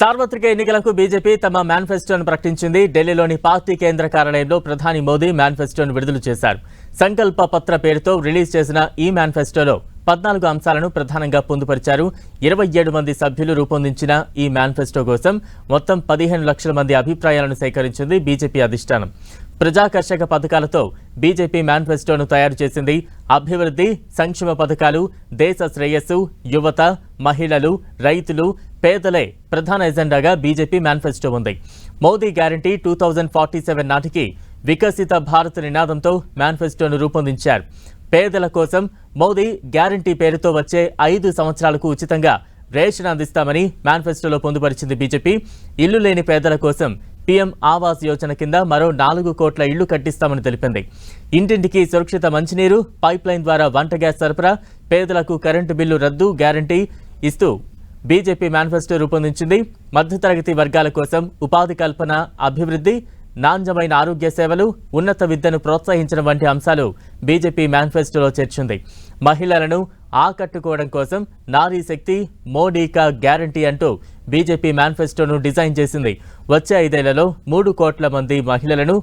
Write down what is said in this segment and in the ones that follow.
సార్వత్రిక ఎన్నికలకు బీజేపీ తమ మేనిఫెస్టోను ప్రకటించింది. ఢిల్లీలోని పార్టీ కేంద్ర కార్యాలయంలో ప్రధాని మోదీ మేనిఫెస్టోను విడుదల చేశారు. సంకల్ప పత్ర పేరుతో రిలీజ్ చేసిన ఈ మేనిఫెస్టోలో పద్నాలుగు అంశాలను ప్రధానంగా పొందుపరిచారు. ఇరవై ఏడు మంది సభ్యులు రూపొందించిన ఈ మేనిఫెస్టో కోసం మొత్తం పదిహేను లక్షల మంది అభిప్రాయాలను సేకరించింది బీజేపీ అధిష్టానం. ప్రజాకర్షక పథకాలతో బీజేపీ మేనిఫెస్టోను తయారు చేసింది. అభివృద్ధి సంక్షేమ పథకాలు దేశ శ్రేయస్సు యువత మహిళలు రైతులు పేదలే ప్రధాన ఎజెండాగా బీజేపీ మేనిఫెస్టో ఉంది. Modi guarantee two thousand forty seven నాటికి వికసిత భారత్ నినాదంతో మేనిఫెస్టోను రూపొందించారు. పేదల కోసం మోదీ గ్యారంటీ పేరుతో వచ్చే ఐదు సంవత్సరాలకు ఉచితంగా రేషన్ అందిస్తామని మేనిఫెస్టోలో పొందుపరిచింది బీజేపీ. ఇల్లు లేని పేదల కోసం పీఎం ఆవాస్ యోజన కింద మరో నాలుగు కోట్ల ఇళ్ళు కట్టిస్తామని తెలిపింది. ఇంటింటికి సురక్షిత మంచినీరు పైప్లైన్ ద్వారా వంట గ్యాస్ సరఫరా పేదలకు కరెంటు బిల్లు రద్దు గ్యారంటీ ఇస్తూ బీజేపీ మేనిఫెస్టో రూపొందించింది. మధ్యతరగతి వర్గాల కోసం ఉపాధి కల్పన అభివృద్ధి నాణ్యమైన ఆరోగ్య సేవలు ఉన్నత విద్యను ప్రోత్సహించడం వంటి అంశాలు బీజేపీ మేనిఫెస్టోలో చేర్చింది. మహిళలను ఆకట్టుకోవడం కోసం నారీ శక్తి మోడీకా గ్యారంటీ అంటూ బీజేపీ మేనిఫెస్టోను డిజైన్ చేసింది. వచ్చే ఐదేళ్ళలో మూడు కోట్ల మంది మహిళలను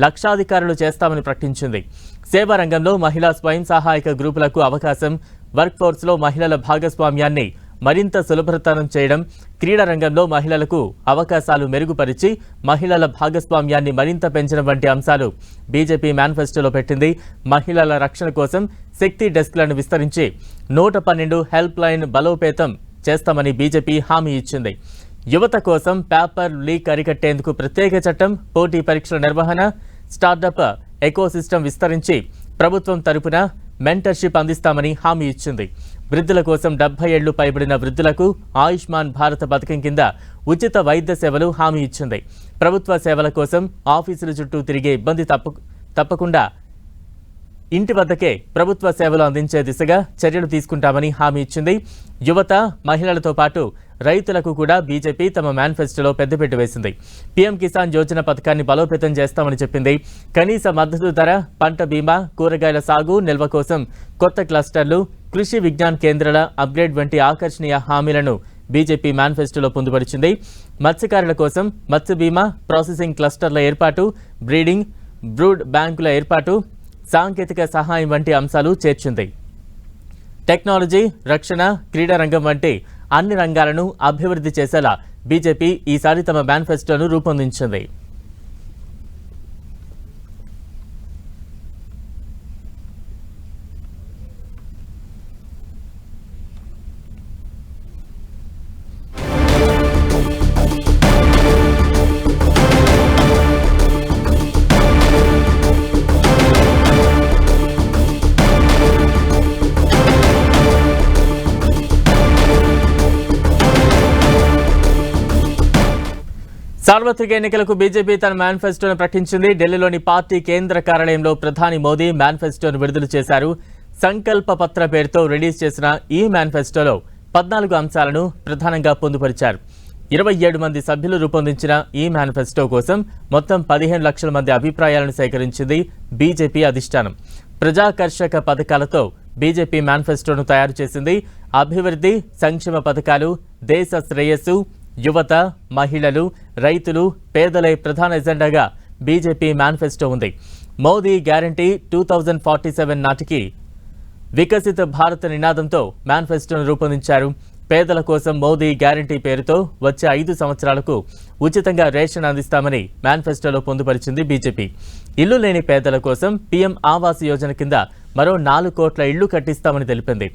లక్షాధికారులు చేస్తామని ప్రకటించింది. సేవా రంగంలో మహిళా స్వయం సహాయక గ్రూపులకు అవకాశం వర్క్ ఫోర్స్లో మహిళల భాగస్వామ్యాన్ని మరింత సులభతరం చేయడం క్రీడా రంగంలో మహిళలకు అవకాశాలు మెరుగుపరిచి మహిళల భాగస్వామ్యాన్ని మరింత పెంచడం వంటి అంశాలు బీజేపీ మేనిఫెస్టోలో పెట్టింది. మహిళల రక్షణ కోసం శక్తి డెస్క్లను విస్తరించి నూట పన్నెండు హెల్ప్ లైన్ బలోపేతం చేస్తామని బీజేపీ హామీ ఇచ్చింది. యువత కోసం పేపర్ లీక్ అరికట్టేందుకు ప్రత్యేక చట్టం పోటీ పరీక్షల నిర్వహణ స్టార్టప్ ఎకోసిస్టమ్ విస్తరించి ప్రభుత్వం తరపున మెంటర్షిప్ అందిస్తామని హామీ ఇచ్చింది. వృద్ధుల కోసం డెబ్బై ఏళ్ళు పైబడిన వృద్ధులకు ఆయుష్మాన్ భారత పథకం కింద ఉచిత వైద్య సేవలు హామీ ఇచ్చింది. ప్రభుత్వ సేవల కోసం ఆఫీసుల చుట్టూ తిరిగే ఇబ్బంది తప్ప తప్పకుండా ఇంటి వద్దకే ప్రభుత్వ సేవలు అందించే దిశగా చర్యలు తీసుకుంటామని హామీ ఇచ్చింది. యువత మహిళలతో పాటు రైతులకు కూడా బీజేపీ తమ మేనిఫెస్టోలో పెద్దపెట్టు వేసింది. పీఎం కిసాన్ యోజన పథకాన్ని బలోపేతం చేస్తామని చెప్పింది. కనీస మద్దతు ధర పంట బీమా కూరగాయల సాగు నిల్వ కోసం కొత్త క్లస్టర్లు కృషి విజ్ఞాన్ కేంద్రాల అప్గ్రేడ్ వంటి ఆకర్షణీయ హామీలను బీజేపీ మేనిఫెస్టోలో పొందుపరిచింది. మత్స్యకారుల కోసం మత్స్య బీమా ప్రాసెసింగ్ క్లస్టర్ల ఏర్పాటు బ్రీడింగ్ బ్రూడ్ బ్యాంకుల ఏర్పాటు సాంకేతిక సహాయం వంటి అంశాలు చేర్చింది. టెక్నాలజీ రక్షణ క్రీడా రంగం వంటి అన్ని రంగాలను అభివృద్ధి చేసేలా బీజేపీ ఈసారి తమ మేనిఫెస్టోను రూపొందించింది. సార్వత్రిక ఎన్నికలకు బీజేపీ తన మేనిఫెస్టోను ప్రకటించింది. ఢిల్లీలోని పార్టీ కేంద్ర కార్యాలయంలో ప్రధాని మోదీ మేనిఫెస్టోను విడుదల చేశారు. సంకల్ప పత్ర పేరుతో రిలీజ్ చేసిన ఈ మేనిఫెస్టోలో పద్నాలుగు అంశాలను ప్రధానంగా పొందుపరిచారు. ఇరవై ఏడు మంది సభ్యులు రూపొందించిన ఈ మేనిఫెస్టో కోసం మొత్తం పదిహేను లక్షల మంది అభిప్రాయాలను సేకరించింది బీజేపీ అధిష్టానం. ప్రజాకర్షక పథకాలతో బీజేపీ మేనిఫెస్టోను తయారు చేసింది. అభివృద్ధి సంక్షేమ పథకాలు దేశ శ్రేయస్సు యువత మహిళలు రైతులు పేదలై ప్రధాన ఎజెండాగా బీజేపీ మేనిఫెస్టో ఉంది. Modi guarantee two thousand forty seven నాటికి వికసిత భారత నినాదంతో మేనిఫెస్టోను రూపొందించారు. పేదల కోసం మోదీ గ్యారంటీ పేరుతో వచ్చే ఐదు సంవత్సరాలకు ఉచితంగా రేషన్ అందిస్తామని మేనిఫెస్టోలో పొందుపరిచింది బీజేపీ. ఇల్లు లేని పేదల కోసం పీఎం ఆవాస్ యోజన కింద మరో నాలుగు కోట్ల ఇళ్ళు కట్టిస్తామని తెలిపింది.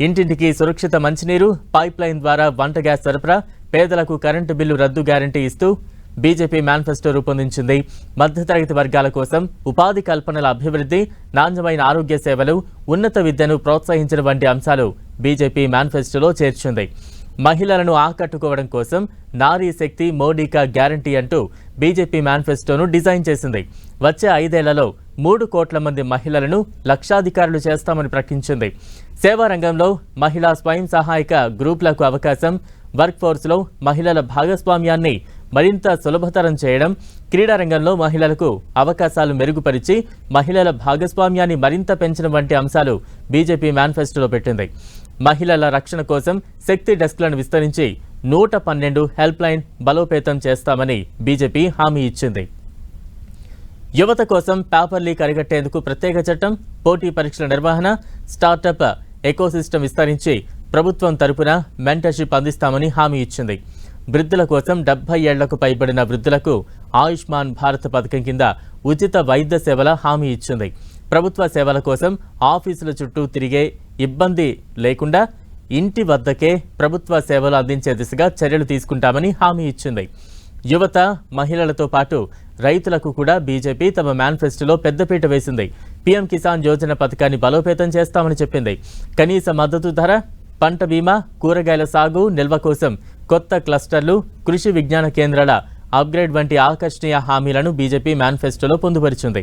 ఇంటింటికి సురక్షిత మంచినీరు పైప్లైన్ ద్వారా వంట గ్యాస్ సరఫరా పేదలకు కరెంటు బిల్లు రద్దు గ్యారంటీ ఇస్తూ బీజేపీ మేనిఫెస్టో రూపొందించింది. మధ్యతరగతి వర్గాల కోసం ఉపాధి కల్పనల అభివృద్ధి నాణ్యమైన ఆరోగ్య సేవలు ఉన్నత విద్యను ప్రోత్సహించడం వంటి అంశాలు బీజేపీ మేనిఫెస్టోలో చేర్చింది. మహిళలను ఆకట్టుకోవడం కోసం నారీ శక్తి మోడీకా గ్యారంటీ అంటూ బీజేపీ మేనిఫెస్టోను డిజైన్ చేసింది. వచ్చే ఐదేళ్ళలో మూడు కోట్ల మంది మహిళలను లక్షాధికారులు చేస్తామని ప్రకటించింది. సేవా రంగంలో మహిళా స్వయం సహాయక గ్రూపులకు అవకాశం వర్క్ ఫోర్స్లో మహిళల భాగస్వామ్యాన్ని మరింత సులభతరం చేయడం క్రీడా రంగంలో మహిళలకు అవకాశాలు మెరుగుపరిచి మహిళల భాగస్వామ్యాన్ని మరింత పెంచడం వంటి అంశాలు బీజేపీ మేనిఫెస్టోలో పెట్టింది. మహిళల రక్షణ కోసం శక్తి డెస్క్లను విస్తరించి నూట పన్నెండు హెల్ప్ లైన్ బలోపేతం చేస్తామని బీజేపీ హామీ ఇచ్చింది. యువత కోసం పేపర్ లీక్ అరిగట్టేందుకు ప్రత్యేక చట్టం పోటీ పరీక్షల నిర్వహణ స్టార్టప్ ఎకోసిస్టమ్ విస్తరించి ప్రభుత్వం తరపున మెంటర్షిప్ అందిస్తామని హామీ ఇచ్చింది. వృద్ధుల కోసం డెబ్బై ఏళ్ళకు పైబడిన వృద్ధులకు ఆయుష్మాన్ భారత్ పథకం కింద ఉచిత వైద్య సేవల హామీ ఇచ్చింది. ప్రభుత్వ సేవల కోసం ఆఫీసుల చుట్టూ తిరిగే ఇబ్బంది లేకుండా ఇంటి వద్దకే ప్రభుత్వ సేవలు అందించే దిశగా చర్యలు తీసుకుంటామని హామీ ఇచ్చింది. యువత మహిళలతో పాటు రైతులకు కూడా బీజేపీ తమ మేనిఫెస్టోలో పెద్దపీట వేసింది. పీఎం కిసాన్ యోజన పథకాన్ని బలోపేతం చేస్తామని చెప్పింది. కనీస మద్దతు ధర పంట బీమా కూరగాయల సాగు నిల్వ కోసం కొత్త క్లస్టర్లు కృషి విజ్ఞాన కేంద్రాల అప్గ్రేడ్ వంటి ఆకర్షణీయ హామీలను బీజేపీ మేనిఫెస్టోలో పొందుపరిచింది.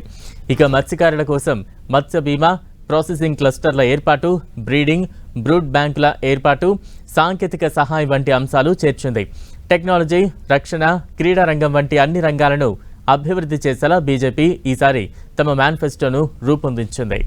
ఇక మత్స్యకారుల కోసం మత్స్య బీమా ప్రాసెసింగ్ క్లస్టర్ల ఏర్పాటు బ్రీడింగ్ బ్రూడ్ బ్యాంకుల ఏర్పాటు సాంకేతిక సహాయం వంటి అంశాలు చేర్చింది. టెక్నాలజీ రక్షణ క్రీడా రంగం వంటి అన్ని రంగాలను అభివృద్ధి చేసేలా బీజేపీ ఈసారి తమ మేనిఫెస్టోను రూపొందించింది.